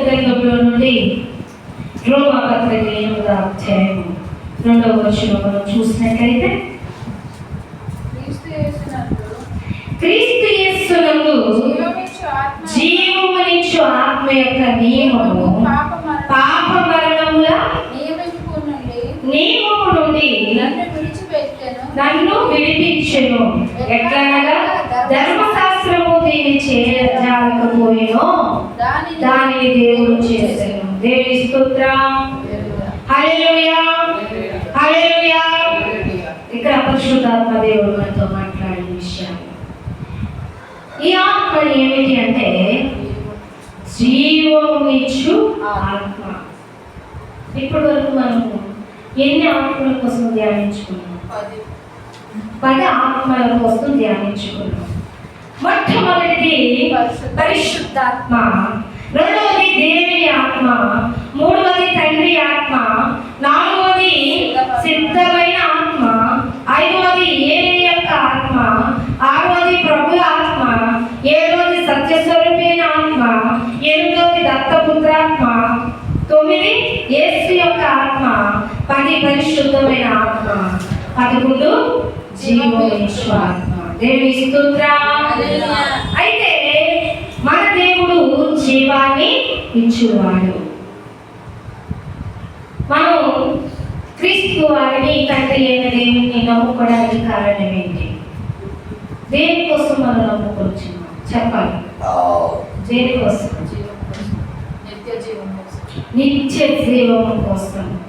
గ్రంథంలో నుండి రోమా పత్రిక ఎనిమిదో అధ్యాయం రెండవ వచ్చిన మనం చూసినట్లయితే క్రీస్తు యేసునందు జీవమునిచ్చు ఆత్మ యొక్క నియమము పాప మరణ పాప మరణముల నియమము నుండి నన్ను విడిపించెను. ఎట్లనగా ధర్మశాస్త్రము దీన్ని చేయజాలకపోయినో దానిని దేవుడు చేసెను దేవుని స్తోత్రం. హల్లెలూయా. హల్లెలూయా. ఇక్కడ పరిశుద్ధాత్మ దేవుడు మనతో మాట్లాడిన విషయాలు ఈ ఆత్మ ఏమిటి అంటే జీవమిచ్చు ఆత్మ. ఇప్పటి వరకు మనము ఎన్ని ఆత్మల కోసం ధ్యానించుకున్నాం. పది ఆత్మల కోసం ధ్యానించుకున్నాం. మొట్టమొదటిది పరిశుద్ధాత్మ. రెండవది దేవుని ఆత్మ. మూడవది తండ్రి ఆత్మ. నాలుగవది సిద్ధమైన ఆత్మ. ఐదవది ఏలి యొక్క ఆత్మ. ఆరవది ప్రభు ఆత్మ. ఏడవది సత్యస్వరూపైన ఆత్మ. ఎనిమిదవది దత్తపుత్రాత్మ తొమ్మిది యేసు యొక్క ఆత్మ. పది పరిశుద్ధమైన ఆత్మ. పదకొండు జీవోనిచ్చు ఆత్మ దేవుని స్తోత్రం. అయితే మన దేవుడు జీవాన్ని ఇచ్చువాడు. మనం క్రీస్తు వారిని తండ్రి అయిన దేవుని నమ్ముకోవడానికి కారణం ఏంటి? దేనికోసం మనం నమ్ముకొచ్చున్నాం చెప్పాలి దేనికోసం జీవం కోసం. నిత్య జీవం కోసం. నిత్య జీవం కోసం.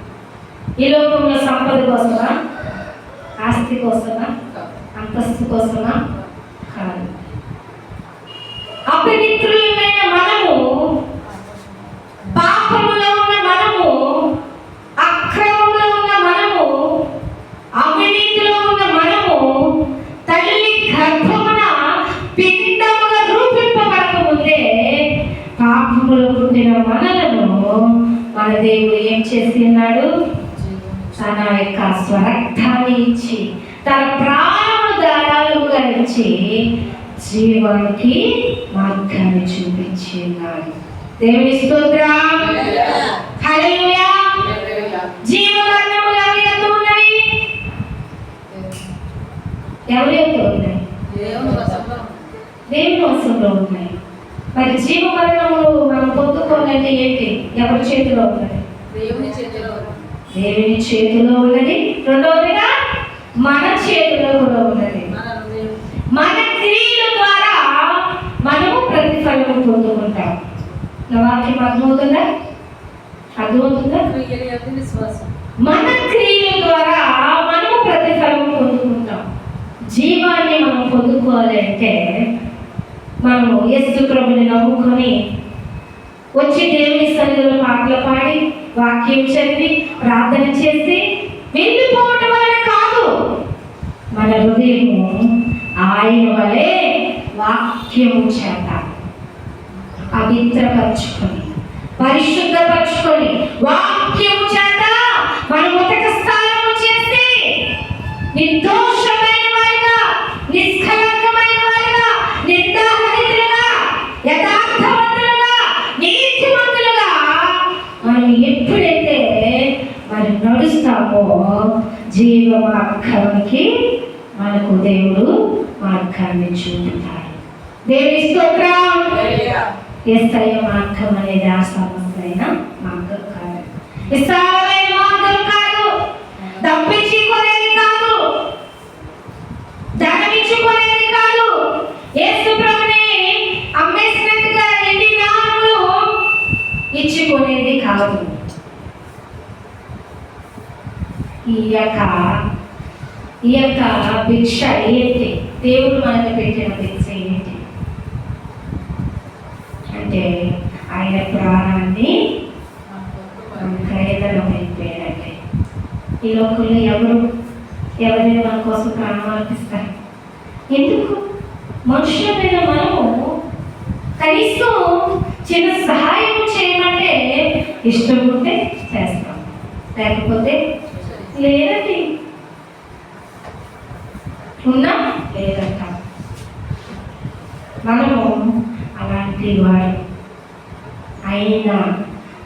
ఈ లోకంలో సంపద కోసమా? ఆస్తి కోసమా? అంతస్తు కోసమా కాదు. అపవిత్రులమైన మనము పాపములో ఉన్న మనము అక్రమంలో ఉన్న మనము అవినీతిలో ఉన్న మనము తల్లి గర్భమున పిండముగా రూపింపబడక ముందే పాపములో పుట్టిన మనలను మన దేవుడు ఏం చేసి ఉన్నాడు? తన యొక్క స్వరక్తాన్ని ఇచ్చి తన ప్రాణ దారాలుగా ఇచ్చి జీవానికి మార్గాన్ని చూపించి ఉన్నాడు దేవుని స్తోత్రం. ఎవరి ఎవరి ఉన్నాయి దేవుని వశంలో ఉన్నాయి మరి జీవమరణములు మనం పొందుకోవాలంటే ఏంటి? ఎవరి చేతిలో ఉంది. దేవుని చేతిలో ఉన్నది. రెండవదిగా మన చేతిలో కూడా ఉన్నది. మన క్రియల ద్వారా మనము ప్రతిఫలం పొందుకుంటాం నా వాక్యం అర్థమవుతుందా? అర్థమవుతుందా? మన క్రియల ద్వారా మనము ప్రతిఫలం పొందుకుంటాం జీవాన్ని మనం పొందుకోవాలి అంటే మనము యేసు ప్రభుని నమ్ముకొని వచ్చి దేవుని సన్నిధిలో పాటలు పాడి వాక్యం చదివి ప్రార్థన చేసి వెళ్ళిపోవటం మన హృదయము ఆయన వలె వాక్యము చేత పవిత్రపరచుకొని పరిశుద్ధపరచుకొని వాక్యము చేత మన ఉతక స్థానము చేసి నిర్దోషమైన వారిగా నిష్కలంకమైన వారిగా నిర్దాహరితులుగా యథార్థవంతులుగా నీతివంతులుగా మనం ఎప్పుడైతే మనం నడుస్తామో జీవ మార్గానికి మనకు దేవుడు మార్గాన్ని చూపుతాడు దేవి స్తోత్రం. ఎస్ఐ మార్గం అనేది ఆ మార్గం కాదు. విశాలమైన మార్గం కాదు. తప్పించుకునేది కాదు. కాదు. యేసు ప్రభుని అమ్మేసినట్టుగా ఎన్ని ఇచ్చుకునేది కాదు. ఈ యొక్క ఈ యొక్క భిక్ష ఏంటి దేవుడు మనకు పెట్టిన భిక్ష ఏంటి అంటే ఆయన ప్రాణాన్ని మన ఖరీదలో అయిపోయాడంటే ఈ లోకంలో ఎవరు? ఎవరైనా మన కోసం ప్రాణం అర్పిస్తారు? ఎందుకు? మనుషులమైన మనము కనీసం చిన్న సహాయం చేయమంటే ఇష్టం ఉంటే చేస్తాం. లేకపోతే లేదండి. ఉన్నా లేదంట. మనము అలాంటి వారు అయినా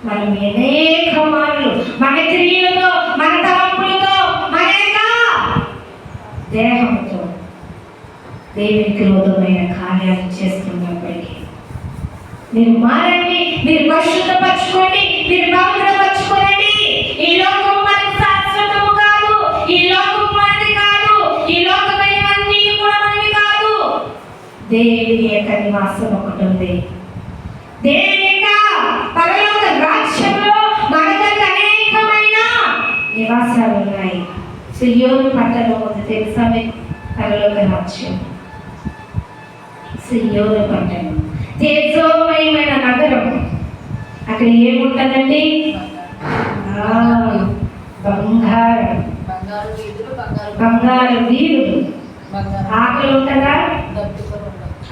మనం అనేక మార్లు మన క్రియలతో మన తలంపులతో మన దేహంతో దేవునికి లోతమైన కార్యాలు చేస్తున్నప్పటికీ మీరు మారండి మీరు పరిశుద్ధపరచుకోండి మీరు పవిత్రపరచుకోండి దేవుని యొక్క నివాసం ఒకటి ఉంది. దేవుని యొక్క పరలోక రాజ్యంలో అనేకమైన నివాసాలు ఉన్నాయి. సియోను పట్టణం ఉంది తెలుసా పరలోక రాజ్యం. సియోను పట్టణం. తేజోమయమైన నగరం. అక్కడ ఏముంటదండి? ఆ, బంగారం. బంగారు వీధులు బంగారు ఆకలి ఉంటుందా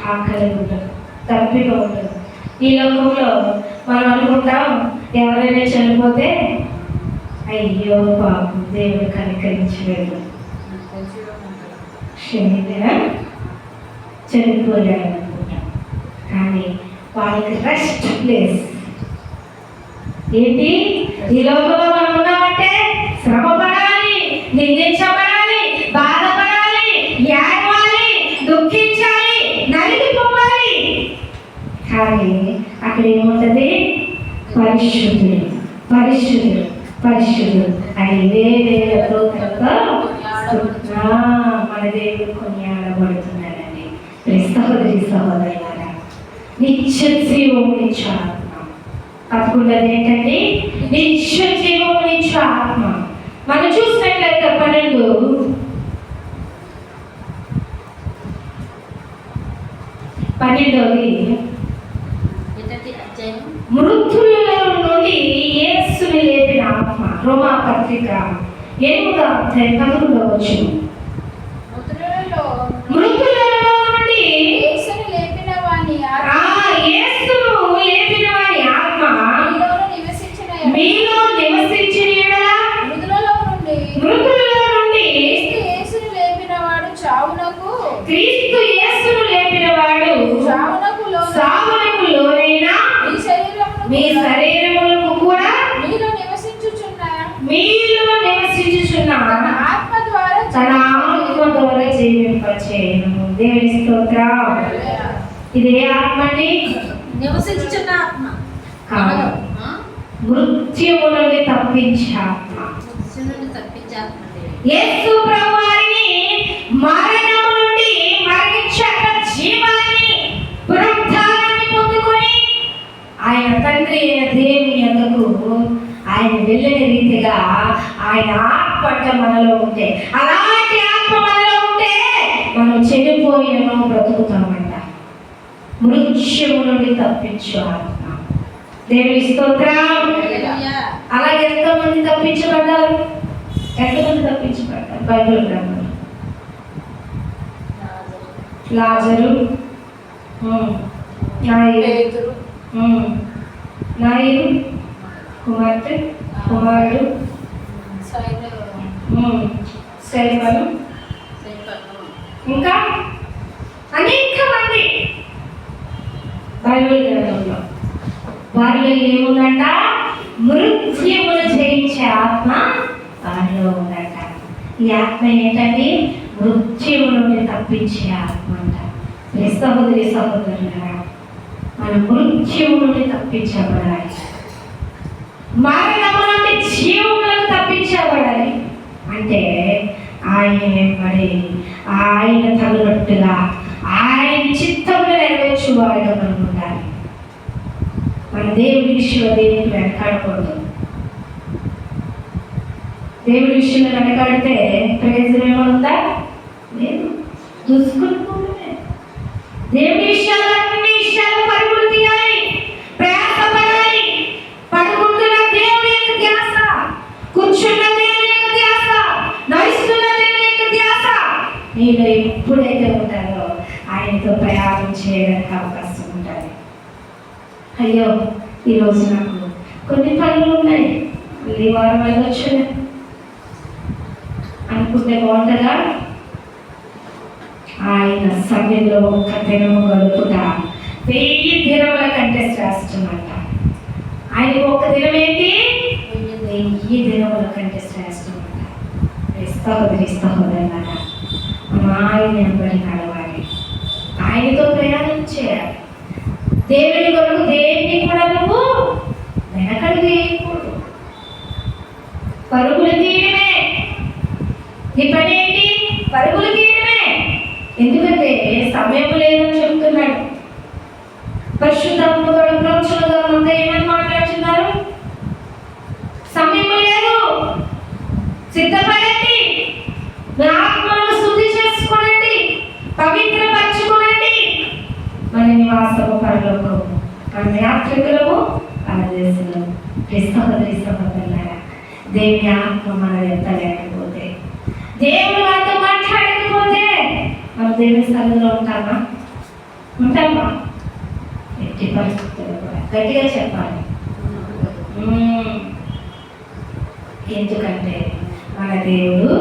ఆకలి ఉండదు తప్పిక ఉండదు ఈ లోకంలో మనం అనుకుంటాం ఎవరైనా చనిపోతే అయ్యో పాపం దేవుడు కనికరించలేదు మంచిగా చనిపోయాడు అనుకుంటాం కానీ వాళ్ళకి రెస్ట్ ప్లేస్ ఏంటి? ఈ లోకంలో మనం ఉన్నామంటే శ్రమ పడాలి నిందించబడాలి. కానీ అక్కడ ఏముంటది? పరిశుద్ధుడు. పరిశుద్ధుడు. పరిశుద్ధుడు. అని ఇదే దూతలతో మన దేవుడు కొనియాడబడుతున్నాడండి. ప్రియ సహోదరి సహోదరులారా నిత్య జీవం ఆత్మ పదకొండది ఏంటండి నిత్య జీవం ఆత్మ మనం చూసినట్లయితే పన్నెండు. పన్నెండవది మృత్యుల నుండి యేసుని లేపిన ఆత్మ రోమా పత్రిక ఎనిమిదో అధ్యాయం పదకొండవ వచ్చింది. మీ శరీరములకు కూడా మీలో నివసించుచున్న మీలో నివసించుచున్న తన ఆత్మ ద్వారా తన ఆత్మ ద్వారా జీవింపచేయను దేవుని స్తోత్రం. ఇది ఆత్మ అండి నివసించుచున్న ఆత్మ. కాదు. మృత్యువు నుండి తప్పించే ఆత్మ. నుండి తప్పించే ఆత్మ ఆత్మ మనలో ఉంటే అలాంటి ఆత్మ మనలో ఉంటే మనం చెడిపోయినను బ్రతుకుతామంట. మృత్యువు నుండి తప్పించు ఆత్మ. దేవుని స్తోత్రం. అలాగే ఎంతమంది తప్పించబడ్డారు? ఎంతమంది తప్పించబడ్డారు? బైబిల్ గ్రంథం లాజరు. నాయరు. కుమార్తె. కుమారుడు. సైన్య ఇంకా అనేక మంది బైబిల్ గ్రంథంలో. వారిలో ఏముందంట? మృత్యుమును జయించే ఆత్మ వారిలో ఉందంట. ఈ ఆత్మ ఏంటండి మృత్యువు నుండి తప్పించే ఆత్మ అంట. ప్రియ సహోదరి సహోదరులారా మన మృత్యువు నుండి తప్పించబడాలి. మరణము నుండి జీవములకు తప్పించబడాలి. అంటే ఆయన మరి ఆయన తగినట్టుగా ఆయన చిత్తములు నెరవేర్చువాడుగా మనం ఉండాలి. మన దేవుడి విషయంలో దేవుడికి వెనకాడకూడదు. దేవుడి విషయంలో వెనకాడితే ప్రయోజనం ఏముందా లేదు. చూసుకుని దేవుడి విషయాలు అన్ని విషయాలు పరుగులు తీయాలి ప్రయాసపడాలి. పడుకుంటున్న దేవుడి ధ్యాస కూర్చున్న నేను ఎప్పుడైతే ఉంటారో ఆయనతో ప్రయాణం చేయడానికి అవకాశం ఉంటుంది. అయ్యో ఈరోజు నాకు కొన్ని పనులు ఉన్నాయి. మళ్ళీ వారం వెళ్ళొచ్చు అనుకుంటే బాగుంటుందా? ఆయన సమయంలో ఒక్క దినము గడుపుట వెయ్యి దినముల కంటే శ్రేష్టమంట ఆయన ఒక్క దినం ఏంటి? వెయ్యి దినముల కంటే శ్రేష్టమట సహోదరి సహోదరులారా మనం ఆయన వెంబడి నడవాలి ఆయనతో ప్రయాణం చేయాలి దేవుని కొరకు దేన్ని కూడా నువ్వు వెనకడు వేయకూడదు పరుగులు తీయడమే నీ పని ఏంటి పరుగులు తీయడమే ఎందుకంటే సమయం లేదని చెప్తున్నాడు. పరిశుద్ధము ప్రవచన అంతా ఉంది మాట్లాడుతున్నారు సమయం లేదు సిద్ధపడండి మీ ఆత్మను శుద్ధి చేసుకోనండి పవిత్రపరచుకోనండి మన నివాసము పరలోకము మన యాత్రికులము పరదేశులము క్రిస్తోదరి సహోదరులారా దేవుని ఆత్మ మన ఎంత లేకపోతే దేవుడు మనతో మాట్లాడకపోతే మనం దేవుని సన్నిధిలో ఉంటామా ఉంటామా ఎట్టి పరిస్థితుల్లో కూడా గట్టిగా చెప్పాలి మ్మ్. ఎందుకంటే మన దేవుడు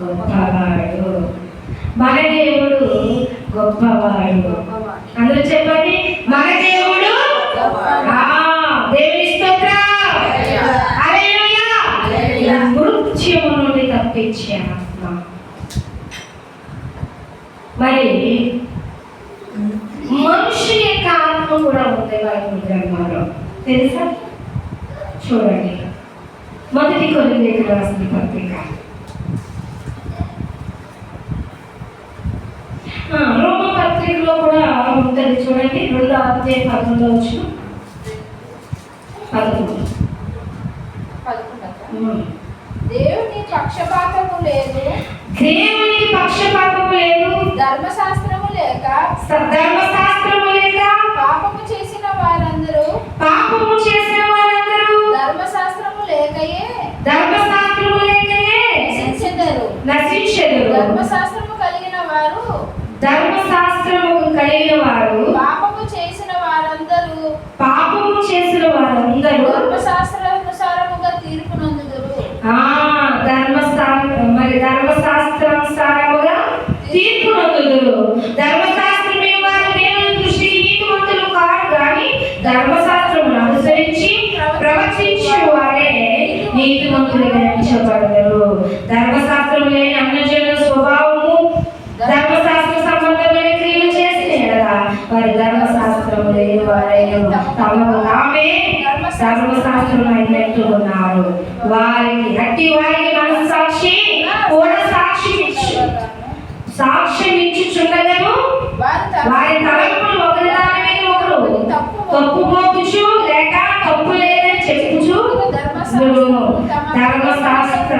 గొప్పవాడు మన దేవుడు గొప్పవాడు గొప్పవాడు. అందరూ చెప్పండి మన దేవుడు ఆ, దేవుని స్తోత్రం హల్లెలూయా. హల్లెలూయా. మృత్యువు నుండి తప్పించే ఆత్మ మరి మనుషుని యొక్క ఆత్మ కూడా ఉంది బైబిల్ గ్రంథంలో తెలుసా? చూడండి. మొదటి కొన్ని రాసిన పత్రిక. రోమ పత్రికలో కూడా ఉంటుంది చూడండి. రెండో అధ్యాయం పదకొండు పదకొండవ. ఉమ్. దేవుని పక్షపాతము లేదు. దేవునికి పక్షపాతము లేదు. ధర్మశాస్త్రము లేక స- ధర్మశాస్త్రము లేక పాపము చేసిన వారందరూ పాపము చేసిన వారందరూ ధర్మశాస్త్రము లేకయే ధర్మశాస్త్రము లేకయే నశించెదరు. నశించెదరు. ధర్మశాస్త్రము కలిగిన వారు ధర్మశాస్త్రము కలిగిన వారు పాపము చేసిన వారందరూ పాపము చేసిన వారందరూ ధర్మశాస్త్రానుసారముగా తీర్పు నందుదురు ఆ ధర్మశా మరి ధర్మశాస్త్రానుసారముగా తీర్పు నొందుదురు ధర్మశాస్త్రమే వారు దేవుని దృష్టికి నీతిమంతులు కాదు కానీ ధర్మశాస్త్రమును అనుసరించి ప్రవర్తించే వారే నీతిమంతులుగా ఎంచబడతారు ధర్మశాస్త్రం లేని అన్నజనుల స్వభావము ధర్మశాస్త్ర సంబంధమైన క్రియలు చేసిన ఎడల వారి ధర్మశాస్త్రం లేని వారైన తమకు తామే ధర్మశాస్త్రం అయినట్టు ఉన్నారు వారికి అట్టి వారికి మనస్సాక్షి కూడా సాక్షి సాక్ష్యం ఇచ్చుచుండగను వారి వారి తలంపులు ఒకరి దాని మీద ఒకరు తప్పు ధర్మశాస్త్ర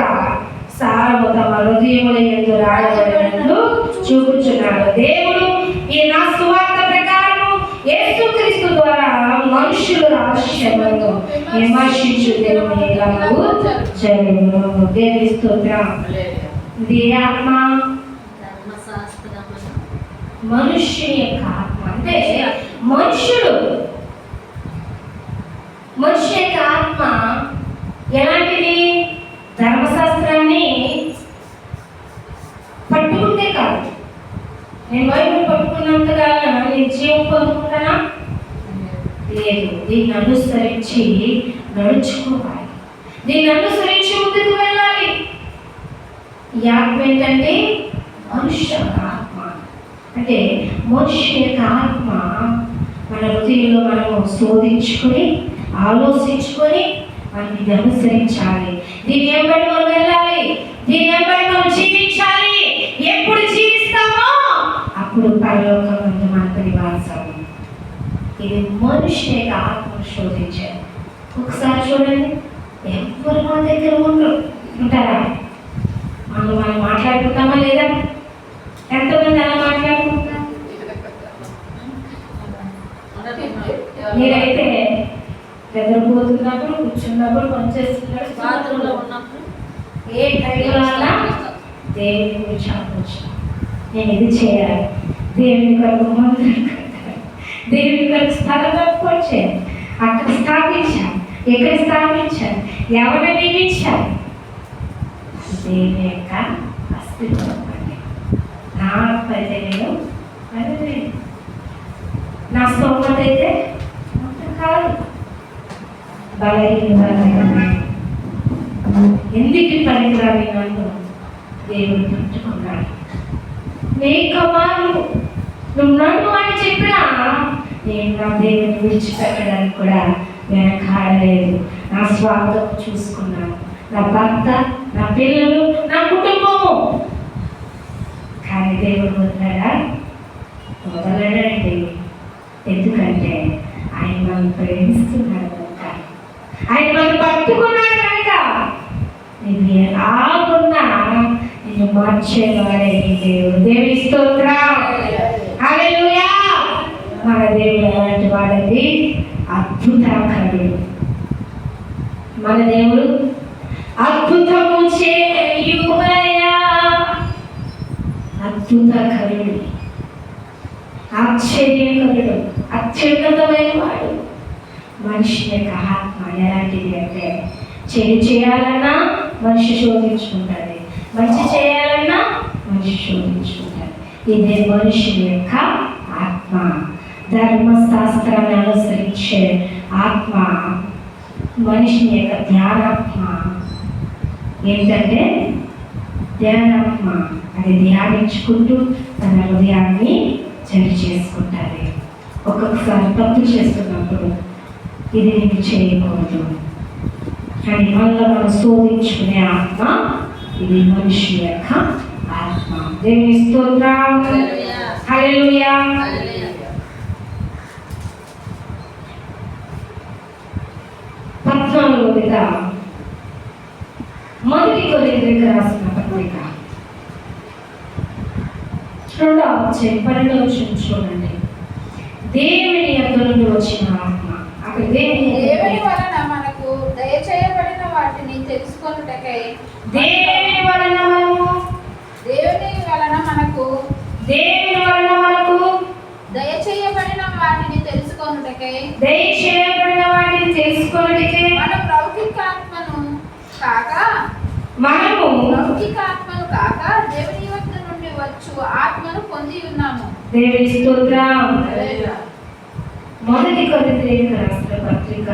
సారము తమ హృదయముల ఎందు రాయబడినట్లు చూపుచున్నాడు దేవుడు. ఈ నా సువార్త ప్రకారము యేసుక్రీస్తు ద్వారా మనుషులు రహస్యములను విమర్శించు దేవుని ఎలాగూ జరుగును దేవుని స్తోత్రం. ఇది ఆత్మ మనుష్యుని యొక్క ఆత్మ. అంటే మనుషుడు మనిషి యొక్క ఆత్మ ఎలాంటిది? ధర్మశాస్త్రాన్ని పట్టుకుంటే కాదు. నేను బైబిల్ పట్టుకున్నంతగా నేను జీవం పొందుకుంటానా? లేదు. దీన్ని అనుసరించి నడుచుకోవాలి. దీన్ని అనుసరించి ముందుకు వెళ్ళాలి. ఈ ఆత్మ ఏంటంటే మనుష్య ఆత్మ అంటే మనుష్య యొక్క ఆత్మ మన హృదయంలో మనము శోధించుకొని ఆలోచించుకొని మనం ఇది అనుసరించాలి దీని ఎంబడి మనం వెళ్ళాలి. దీని ఎంబడి మనం జీవించాలి. ఎప్పుడు జీవిస్తామో అప్పుడు పరలోకమందు మనకు నివాసం. ఇది మనిషి యొక్క ఆత్మను శోధించారు ఒకసారి చూడండి. ఎవరు మా దగ్గర ఉండరు? ఉంటారా? మనం మనం మాట్లాడుకుంటామా లేదా? ఎంతమంది అలా మాట్లాడుకుంటారు మీరైతే నిద్రపోతున్నప్పుడు కూర్చున్నప్పుడు పనిచేస్తున్నప్పుడు బాత్రూంలో ఉన్నప్పుడు ఏ టైంలో అన్నా దేవుని గురించి ఆలోచన నేను ఇది చేయాలి. దేవుని కొరకు మందులు దేవుని కొరకు స్థలం కట్టుకొచ్చాను. అక్కడ స్థాపించాను. ఎక్కడ స్థాపించాను? ఎవరిని నియమించాను? దేవుని యొక్క అస్తిత్వం నా ఆత్మ నేను నా స్తోమత అయితే బలహీనమైన ఎందుకు పనికిరాని నన్ను దేవుడు పట్టుకున్నాడు మేకమాను నువ్వు నన్ను అని చెప్పినా నేను నా దేవుని విడిచిపెట్టడానికి కూడా వెనకాడలేదు. నా స్వార్థం చూసుకున్నాను. నా భర్త నా పిల్లలు నా కుటుంబము. కానీ దేవుడు వదలడా? వదలడండి. ఎందుకంటే ఆయన మనం ప్రేమిస్తున్నాడు. ఆయన మనం పట్టుకున్నాడు కనుక నేను ఎలాగున్నా నేను మార్చేవాడే నీ దేవుడు. దేవి స్తోత్రం. మన దేవుడు అలాంటి వాడది అద్భుతకరుడు మన దేవుడు అద్భుతము చేయుమయా అద్భుతకరుడు ఆశ్చర్యకరుడు అత్యున్నతమైన వాడు. మనిషి యొక్క ఎలాంటిది అంటే చెడు చేయాలన్నా మనిషి శోధించుకుంటుంది మంచి చేయాలన్నా మనిషి శోధించుకుంటుంది ఇదే మనిషి యొక్క ఆత్మ. ధర్మశాస్త్రాన్ని అనుసరించే ఆత్మ మనిషిని యొక్క ధ్యానాత్మ. ఏంటంటే ధ్యానాత్మ. అది ధ్యానించుకుంటూ తన హృదయాన్ని చరి చేసుకుంటుంది ఒక్కొక్కసారి తప్పు చేస్తున్నప్పుడు ఇది నీకు చేయకూడదు. కానీ మళ్ళీ మనం శోధించుకునే ఆత్మ ఇది మనిషి యొక్క ఆత్మ. దేవుని స్తోత్రం హల్లెలూయా. పద్నాలుగోదిగా మొదటి కొరింథీయులకు రాసిన పత్రిక. రెండవ వచ్చే పన్నెండవ చూడండి. దేవుని యొక్క నుండి వచ్చిన దేవుని వలన మనకు దయచేయబడిన వాటిని తెలుసుకొనుటకై దేవుని వలన మనము దేవుని వలన మనకు దేవుని వలన మనకు దయచేయబడిన వాటిని తెలుసుకొనుటకై దయచేయబడిన వాటిని తెలుసుకోవడానికి మన లౌకికాత్మను కాక మనము లౌకికాత్మను కాక దేవుని వద్ద నుండి వచ్చు ఆత్మను పొంది ఉన్నాము. దేవుని స్తోత్రం. మొదటి కొరింథీయులకు రాసిన పత్రిక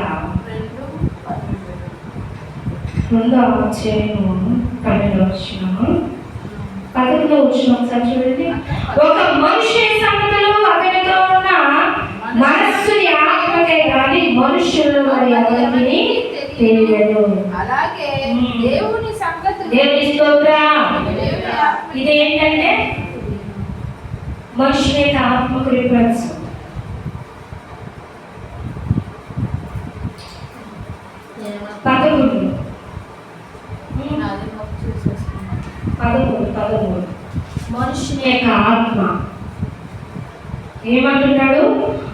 రెండు పన్నెండు. రెండవ అధ్యాయము పన్నెండవ వచనము. పదకొండవ వచనం ఒకసారి చూడండి ఒక మనిషి సంగతులు అతనితో ఉన్న మనస్సుని ఆత్మకే కానీ మనుషులు మరి ఎవరికి తెలియదు. అలాగే దేవుని సంగతులు దేవుని స్తోత్రం. దేవుని ఆత్మ ఇది ఏంటంటే మనుషుని యొక్క ఆత్మకు రిఫరెన్స్ పదమూడు పదమూడు మనుషుని యొక్క ఆత్మ. ఏమంటున్నాడు?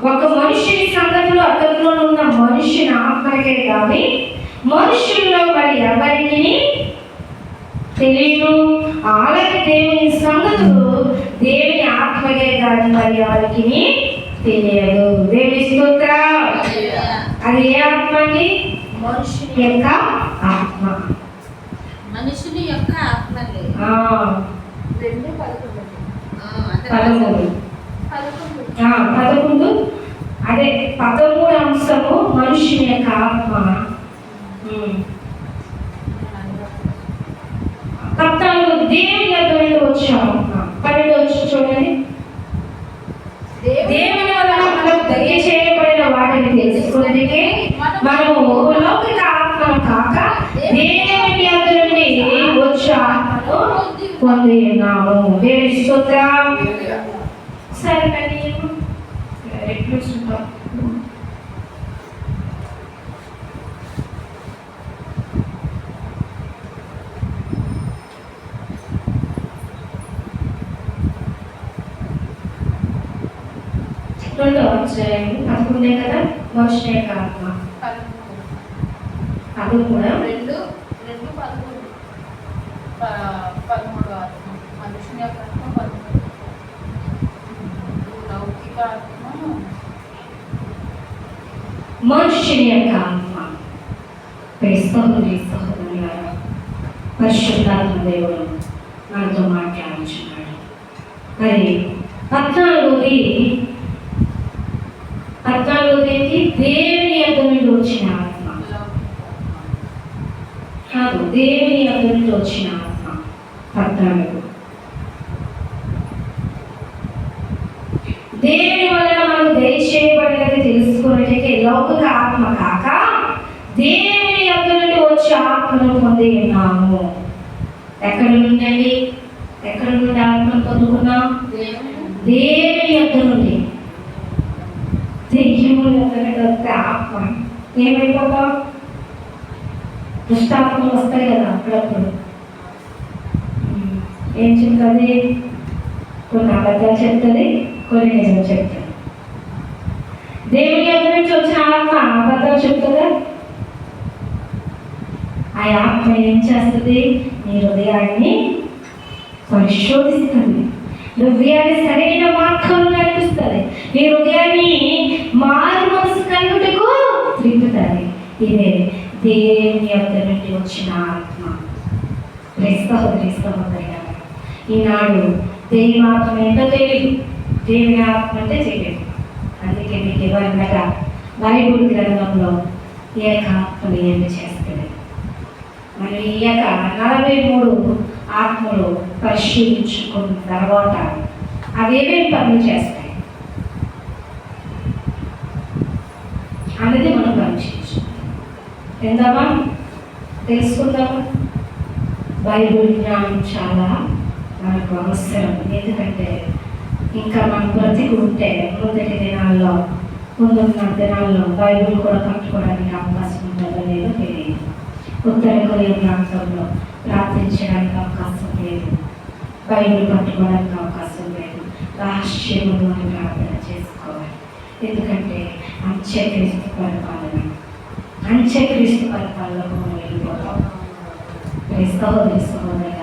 ఒక మనుషుని సంగతిలో అతనిలో ఉన్న మనుషుని ఆత్మకే కానీ మనుషుల్లో మరి ఎవరికి తెలియదు. అలాగే దేవుని సంగతులు దేవుని ఆత్మకే కానీ మరి ఎవరికి తెలియదు. దేవుని స్తోత్ర. అది ఏ ఆత్మకి మనుషుని యొక్క ఆత్మ. మనుషుని యొక్క పదమూడు పదకొండు. అదే పదమూడు అంశము మనుషుని యొక్క ఆత్మ. పద్నాలుగు దేవుని యొక్క నుండి వచ్చే ఆత్మ పన్నెండు వచ్చి చూడండి. దేవుని వలన మనకు దయచేయబడిన వాటిని తెలుసుకున్నదికే మనము పొంది ఉన్నాము దేవుని స్తోత్రం సరే కానీ ఎట్లు చూద్దాం రెండో అధ్యాయం పదకొండే కదా మనుషుని యొక్క ఆత్మ పదకొండు అది కూడా రెండు రెండు పదకొండు ప- పదమూడు ఆత్మ మనుషుని యొక్క ఆత్మ పదమూడు లౌకిక ఆత్మ మనుషుని యొక్క ఆత్మ ప్రియ సహోదరి సహోదరులారా పరిశుద్ధాత్మ దేవుడు మనతో మాట్లాడుచున్నాడు మరి పద్నాలుగోది పద్నాలుగోది ఏంటి దేవుని యొక్క నుండి వచ్చిన ఆత్మ దేవుని యొద్ద నుండి వచ్చిన ఆత్మ పద్నాలుగు దేవుని వలన మనకు దయచేయబడినది తెలుసుకున్నట్లయితే లౌకిక ఆత్మ కాక దేవుని యొద్ద నుండి వచ్చే ఆత్మను పొంది ఉన్నాము ఎక్కడ నుండి ఎక్కడ నుండి ఆత్మను పొందుకున్నాం దేవుని యొక్క నుండి దెయ్యముల యొక్క ఆత్మ. ఏమైపోతాం? దుష్టాత్మలు వస్తాయి కదా అప్పుడప్పుడు. ఏం చెప్తుంది? కొన్ని అబద్ధాలు చెప్తుంది కొన్ని నిజం చెప్తుంది. దేవుని యొక్క నుంచి వచ్చిన ఆత్మ అబద్ధాలు చెప్తుందా? ఆత్మ ఏం చేస్తుంది? నీ హృదయాన్ని పరిశోధిస్తుంది. హృదయాన్ని సరైన మార్గంలో నడిపిస్తుంది. నీ హృదయాన్ని మారు మనసు కలుగుటకు త్రిప్పుతుంది ఇదే దేవుని యొక్క నుండి వచ్చిన ఆత్మ. క్రైస్తవుడు సహోదరుడా ఈనాడు దేవుని ఆత్మ ఏంటో తెలియదు. దేవుని ఆత్మ అంటే తెలియదు. అందుకే మీకు ఇవ్వగా బైబుల్ గ్రంథంలో ఏకాత్మను ఏమి చేస్తారు మనం ఈ యొక్క నలభై మూడు ఆత్మలు పరిశీలించుకున్న తర్వాత అవేమేమి పనులు చేస్తాయి? అనేది మనం పరిశీలించు ఎందామా తెలుసుకుందామా? బైబుల్ జ్ఞానం చాలా మనకు అవసరం. ఎందుకంటే ఇంకా మనం బ్రతికుంటే ఉంటే దినాల్లో ముందున్న దినాల్లో బైబుల్ కూడా కట్టుకోవడానికి అవకాశం ఉండదు లేదు తెలియదు ఉత్తర కొరియా ప్రాంతంలో ప్రార్థించడానికి అవకాశం లేదు. బయలు పట్టుకోవడానికి అవకాశం లేదు. రహస్యములు అని ప్రార్థన చేసుకోవాలి. ఎందుకంటే అంత్యక్రీస్తు పరిపాలన అంత్యక్రీస్తు పరిపాలనకు మనం వెళ్ళిపోతాం. సహోదరి సహోదరు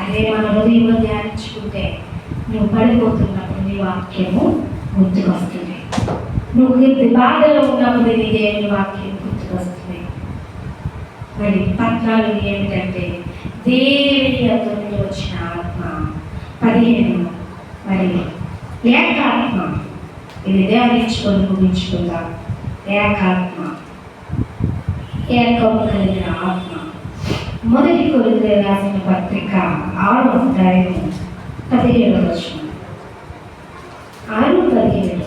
అదే మన హృదయంలో ధ్యానించుకుంటే నువ్వు పడిపోతున్నప్పుడు నీ వాక్యము గుర్తుకొస్తుంది నువ్వు బాధలో ఉన్నప్పుడు నీ దేవుని వాక్యం మరి పత్రాలు ఏమిటంటే దేవుని యొక్క వచ్చిన ఆత్మ పదిహేను మరి ఏకాత్మ. ఇది ధ్యానించుకొని ముగించుకుందాం. ఏకాత్మ. ఏకము కలిగిన ఆత్మ. మొదటి కొరింథీ రాసిన పత్రిక ఆరు అధ్యాయము పదిహేడు వచ్చిన ఆరు పదిహేడు.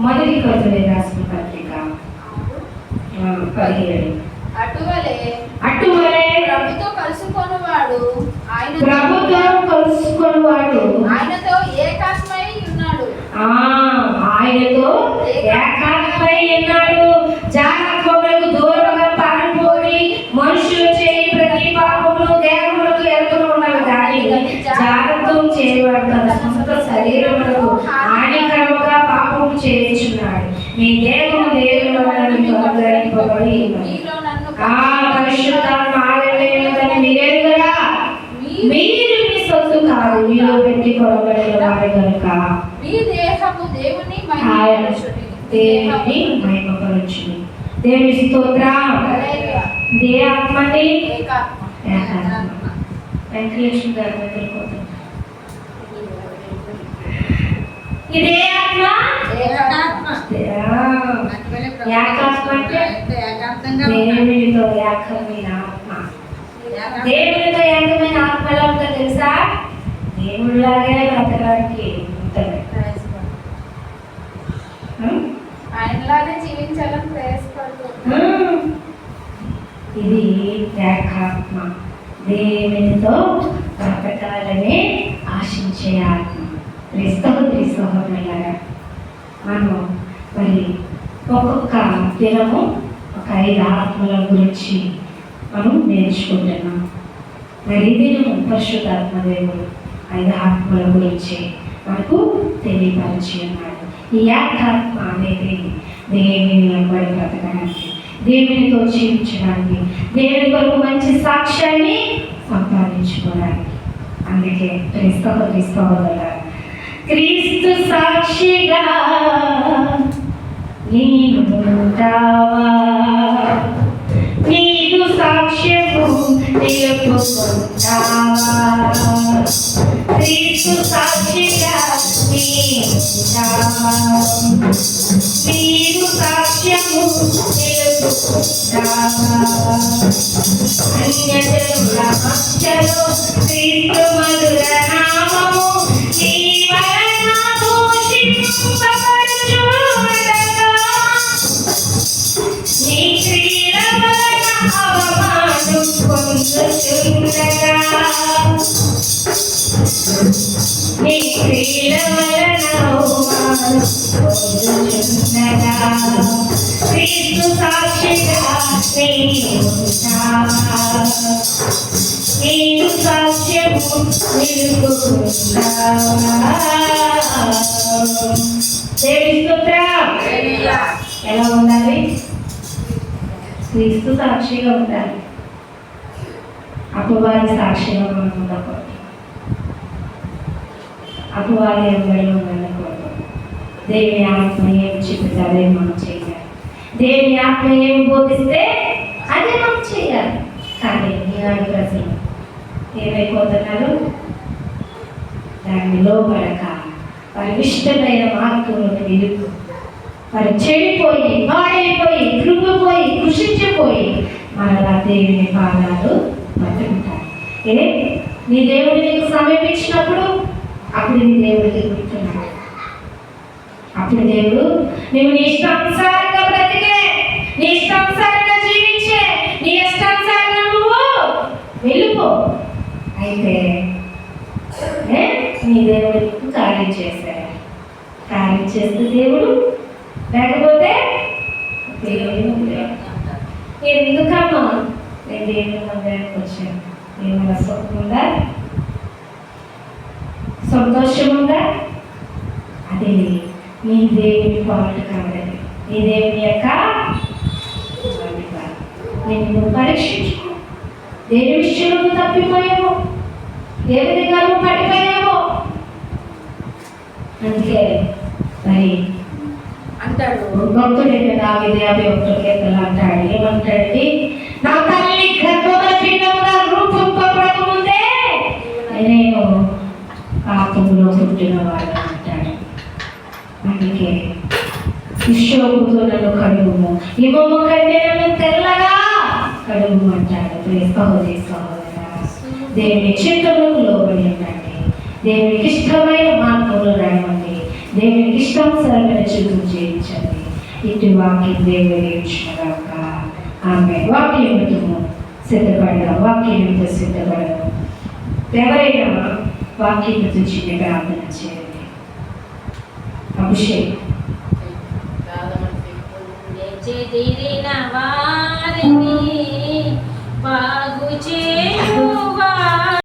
మొదటి కొరింథీ రాసిన పత్రిక పదిహేడు అటువలే అటువలే ప్రభుతో కలుసుకొనువాడు. ఆయన ఆయనతో ఏకాత్మై ఉన్నాడు. ఆ, ఆయనతో ఏకాత్మై ఉన్నాడు జాగ్రత్తలకు దూరంగా పారిపోయి మనుషులు చేయి ప్రతి పాపములు దేహములకు ఎరుకలు ఉన్నారు కానీ జాగ్రత్త చేయవాడు తన సొంత శరీరములకు హానికరముగా పాపము చేయుచున్నాడు మీ దేహము దేవుని వలన తొలగింపబడి ఉన్నది. మీలో నన్ను ఆ పరిశుద్ధాత్మ ఆలయలేదని మీరెరుగరా మీ- మీరు మీ సొత్తు కాదు మీలో పెట్టి కొనబడిన వారి కనుక మీ దేహము దేవుని ఆయన మహిమపరచుడి. దేవుని మహిమపరచును దేవుని స్తోత్రం. దే ఏకాత్మ. వెంకటలక్ష్మి గారి దగ్గరికి. ఇదే ఆత్మ ఏకాత్మ అంటే. దేవునితో ఏకమైన ఆత్మ. దేవునితో ఏకమైన ఆత్మ ఎలా ఉంటుందో తెలుసా దేవుడిలాగే బ్రతకడానికి ఇది ఏకాత్మ దేవునితో బ్రతకాలనే ఆశించే ఆత్మ క్రిస్తవ సహోదరులారా మనం మరి ఒక్కొక్క దినము ఒక ఐదు ఆత్మల గురించి మనం నేర్చుకుంటున్నాం. మరి దినము పరిశుద్ధాత్మ దేవుడు ఐదు ఆత్మల గురించి మనకు తెలియపరిచి ఉన్నాడు ఈ ఏకాత్మ అనేది దేవుని వెంబడి బ్రతకడానికి దేవునితో జీవించడానికి దేవుని కొరకు మంచి సాక్ష్యాన్ని సంపాదించుకోవడానికి. అందుకే క్రీస్తవ క్రీస్తవల క్రీస్తు సాక్షిగా నేను ఉంటావా? సాక్ష్యము నిలుపుకుంటావా క్రీస్తు సాక్షిగా నీవుంటావా మీరు సాక్ష్యము నిలుపుకుంటావా క్రీస్తు మధుర నామము నీ వలన ఘోషింపబడుచుండగా నీవు సాక్ష్యము ఎలా ఉండాలి క్రీస్తు సాక్షిగా ఉండాలి. అపవాది సాక్షిగా మనం ఉండకూడదు. అపవాది ఎవరిలో ఉండకూడదు. దేవుని ఆత్మ ఏం చెప్తే అదే మనం చేయాలి. దేవుని ఆత్మ ఏం బోధిస్తే అదే మనం చేయాలి. కానీ ఈనాడు ప్రజలు ఏమైపోతున్నారు దాన్ని లోపడక వారి ఇష్టమైన మార్గంలోకి వెలుగు వారు చెడిపోయి పాడైపోయి కృంగిపోయి కృషించిపోయి మన దేవుని పాదాలు పట్టుకుంటారు ఏ? నీ దేవుడు నీకు సమీపించినప్పుడు అప్పుడు నీ దేవుడికి గుర్తున్నాడు అప్పుడు దేవుడు నువ్వు నీ ఇష్టానుసారంగా బ్రతికే నీ ఇష్టానుసారంగా జీవించే నీ ఇష్టానుసారంగా నువ్వు వెళ్ళిపో. అయితే నీ దేవుడు నీకు కార్యం చేశాడు. కార్యం చేస్తే దేవుడు లేకపోతే దేవుడు ఎందుకు దేవుని మందిరానికి వచ్చాను ఏమైనా సుఖం ఉందా సంతోషం ఉందా అది నీ దేవుని పాటు కాదండి నీ దేవుని యొక్క. నేను పరీక్షించుకో. దేని విషయంలో తప్పిపోయావు? దేవుని గారు పడిపోయావు? అందుకే మరి అంటాడు. భక్తుడైన దావిది ఒకటో కీర్తన అంటాడు. ఏమంటాడండి? నా తల్లి పాపంలో పుట్టినవాడు అంటాడు. అందుకే విశ్వముతో నన్ను కడుగుము. ఇవ్వము కంటే నన్ను తెల్లగా కడుగు అంటాడు. సహోదరి సహోదరా దేవుని చిత్తములకు లోబడి ఉండండి దేవునికి ఇష్టమైన మార్గంలో నడవండి దేవునికి ఇష్టానుసారమైన చూపు చేయించండి. ఇటు వాక్యం దేవుడు ఇచ్చినగాక ఆమె వాక్యం నిమిత్తము సిద్ధపడడం వాక్యం నిమిత్తం సిద్ధపడడం ఎవరైనా వాక్యం గురించి ప్రార్థన చేయండి అభిషేక్ వారిని బాగు చేయువా